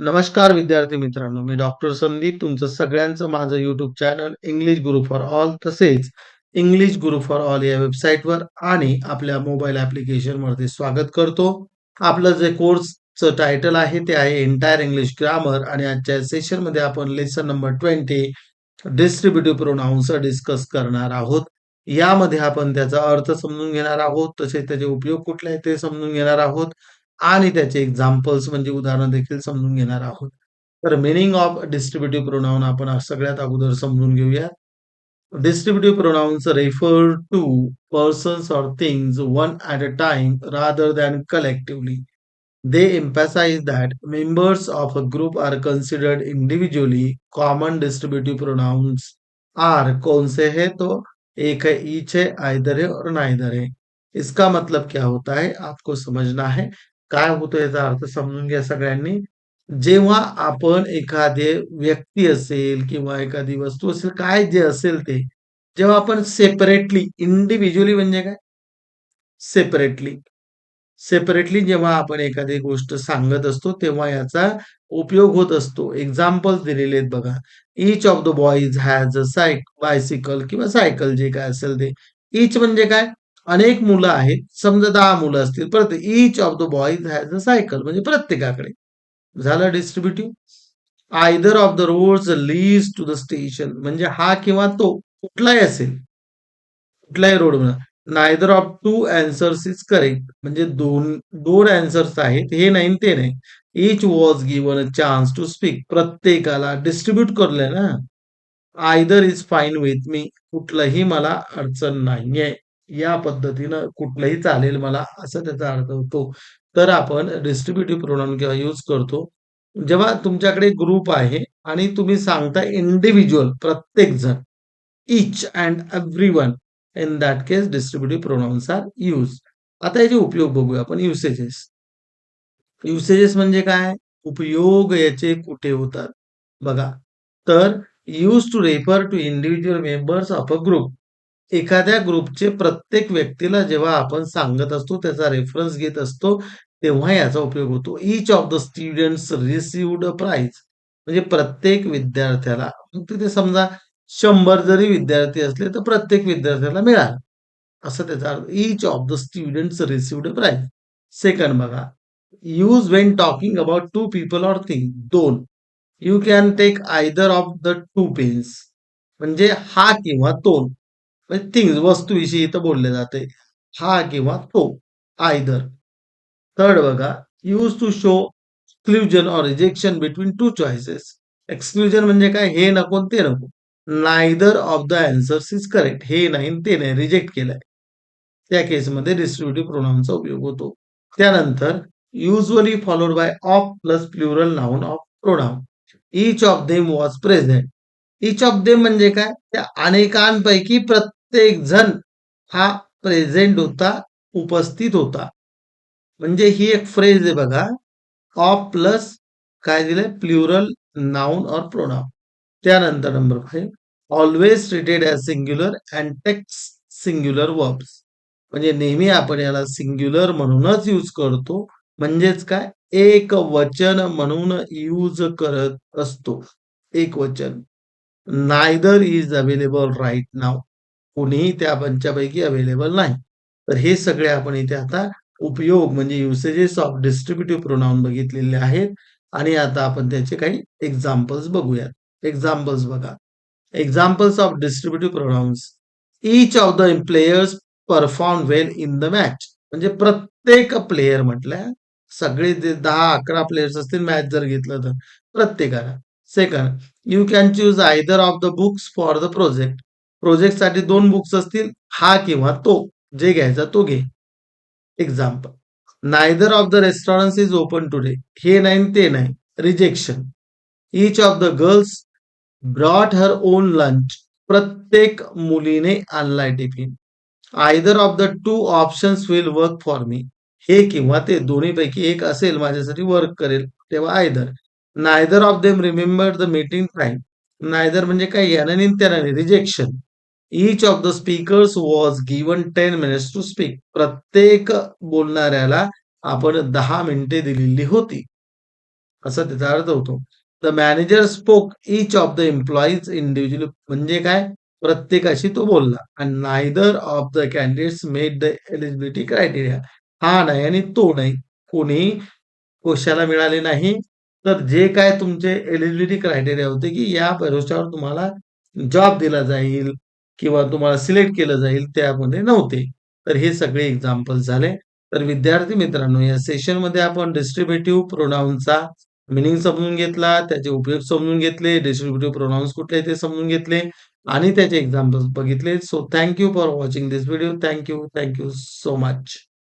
नमस्कार विद्यार्थी मित्रांनो, मी डॉक्टर संदीप तुमचं सगळ्यांचं माझं YouTube channel English Guru for all तसेच इंग्लिश गुरु फॉर ऑल या वेबसाईटवर आणि आपल्या मोबाईल ॲप्लिकेशनवरती स्वागत करतो. आपलं जे कोर्सचं टायटल आहे ते आहे एंटायर इंग्लिश ग्रामर आणि आजच्या सेशनमध्ये आपण lesson number twenty distributive pronouns discuss करणार आहोत. यामध्ये आपण त्याचा अर्थ समजून घेणार आहोत, तसेच त्याचे उपयोग कुठले आहेत ते समजून घेणार आहोत आणि त्याचे एक्झाम्पल्स म्हणजे उदाहरण देखील समजून घेणार आहोत. तर मीनिंग ऑफ डिस्ट्रीब्युटिव्ह प्रोनाऊन आपण सगळ्यात अगोदर समजून घेऊया. Distributive pronouns refer to persons or things one at a time rather than collectively. They emphasize that members of a group are considered individually common distributive pronouns are कौन से है तो एक है ईच है आइदर है और नाइदर है इसका मतलब क्या होता है आपको समझना है काय होतो याचा अर्थ समजून घ्या सगळ्यांनी जेव्हा आपण एखादे व्यक्ती असेल किंवा एखादी वस्तू असेल काय जे असेल ते जेव्हा आपण सेपरेटली इंडिव्हिज्युअली म्हणजे काय सेपरेटली सेपरेटली जेव्हा आपण एखादी गोष्ट सांगत असतो तेव्हा याचा उपयोग होत असतो. एक्झाम्पल्स दिलेले आहेत बघा. Each of the boys has a सायक bicycle किंवा सायकल जे काय असेल ते. ईच म्हणजे काय? अनेक मुलं आहेत. समजा दहा मुलं असतील. परत each of the boys has a cycle म्हणजे प्रत्येकाकडे. झालं distributive either of the road leads to the station म्हणजे हा किंवा तो कुठलाही असेल. कुठलाही road neither of two answers is correct म्हणजे दोन दोन अँसर्स आहेत. हे नाही ते नाही. Each was given a chance to speak प्रत्येकाला डिस्ट्रीब्युट करलंय ना. Either is fine with me कुठलंही मला अडचण नाहीये. या पद्धतीनं कुठलंही चालेल मला असं त्याचा अर्थ होतो. तर आपण डिस्ट्रीब्युटिव्ह प्रोनाउन किंवा यूज करतो जेव्हा तुमच्याकडे ग्रुप आहे आणि तुम्ही सांगता इंडिव्हिज्युअल प्रत्येक जण each and everyone in that case distributive pronouns are use आता याचे उपयोग बघूया आपण युसेजेस. युसेजेस म्हणजे काय? उपयोग याचे कुठे होतात? बघा. तर use to refer to individual members of a group. एखाद्या ग्रुपचे प्रत्येक व्यक्तीला जेव्हा आपण सांगत असतो, त्याचा रेफरन्स घेत असतो, तेव्हा याचा उपयोग होतो. Each of the students received a prize म्हणजे प्रत्येक विद्यार्थ्याला तिथे समजा शंभर जरी विद्यार्थी असले, तर प्रत्येक विद्यार्थ्याला मिळालं. असं त्याचा अर्थ. Of the students received a prize. Second बघा. Use when talking about two people or thing दोन you can take either of the two pens म्हणजे हा किंवा तोन म्हणजे थिंग्स वस्तूविषयी इथं बोलले जाते. हा किंवा तो. आयदर. थर्ड बघा. Use to show exclusion or rejection between two choices. Exclusion म्हणजे काय? हे नको ते नको. Neither of the answers is correct. हे नाही ते नाही. रिजेक्ट केलंय. त्या केसमध्ये डिस्ट्रिब्युटिव्ह प्रोनाउनचा उपयोग होतो. त्यानंतर usually followed by of plus plural noun of pronoun. Each of them was present. Each of them म्हणजे काय? त्या अनेकांपैकी प्रत्येक जण हा प्रेझेंट होता, उपस्थित होता. म्हणजे ही एक फ्रेज आहे बघा. ऑफ प्लस काय दिलंय? Plural noun or pronoun. त्यानंतर number five always treated as singular and takes singular verbs. म्हणजे नेहमी आपण याला सिंग्युलर म्हणूनच यूज करतो. म्हणजेच काय? एक वचन म्हणून यूज करत असतो. एक वचन neither is available right now कोणीही त्या पंचापैकी अवेलेबल नाही. तर हे सगळे आपण इथे आता उपयोग म्हणजे युसेजेस ऑफ डिस्ट्रीब्युटिव्ह प्रोनाऊन बघितलेले आहेत आणि आता आपण त्याचे काही एक्झाम्पल्स बघूयात. एक्झाम्पल्स बघा. Examples of distributive pronouns. Each of the players perform well in the match. म्हणजे प्रत्येक प्लेयर म्हटल्या सगळे जे दहा अकरा प्लेयर्स असतील मॅच जर घेतलं तर प्रत्येकाला. Second, you can choose either of the books for the project. प्रोजेक्टसाठी दोन बुक्स असतील. हा किंवा तो. जे घ्यायचा तो घे. Example. Neither of the restaurants is open today. हे नाही ते नाही. Rejection. Each of the girls brought her own lunch. प्रत्येक मुलीने आणलाय tiffin. Either of the two options will work for me. हे किंवा ते दोन्हीपैकी एक असेल माझ्यासाठी वर्क करेल. तेव्हा either. Neither of them remember the meeting time. Neither म्हणजे काय? यानं आणि त्यानं rejection. Each of the speakers was given ten minutes to speak. प्रत्येक बोलणाऱ्याला आपण दहा मिनिटे दिलेली होती. असा त्याचा अर्थ होतो. The manager spoke each of the employees individual म्हणजे काय? प्रत्येकाशी तो बोलला. And neither of the candidates met the eligibility criteria. हा नाही आणि तो नाही. कोणी कोशाला मिळाले नाही. तर जे काय तुमचे एलिजिबिलिटी क्रायटेरिया होते, की या भरोश्यावर तुम्हाला जॉब दिला जाईल किंवा तुम्हाला सिलेक्ट केलं जाईल, त्यामध्ये नव्हते. तर हे सगळे एक्झाम्पल झाले. तर विद्यार्थी मित्रांनो, या सेशनमध्ये आपण डिस्ट्रीब्युटिव्ह प्रोनाऊनचा मिनिंग समजून घेतला, त्याचे उपयोग समजून घेतले, डिस्ट्रीब्युटिव्ह प्रोनाऊन्स कुठले ते समजून घेतले आणि त्याचे एक्झाम्पल्स बघितले. So thank you for watching this video. Thank you, thank you so much.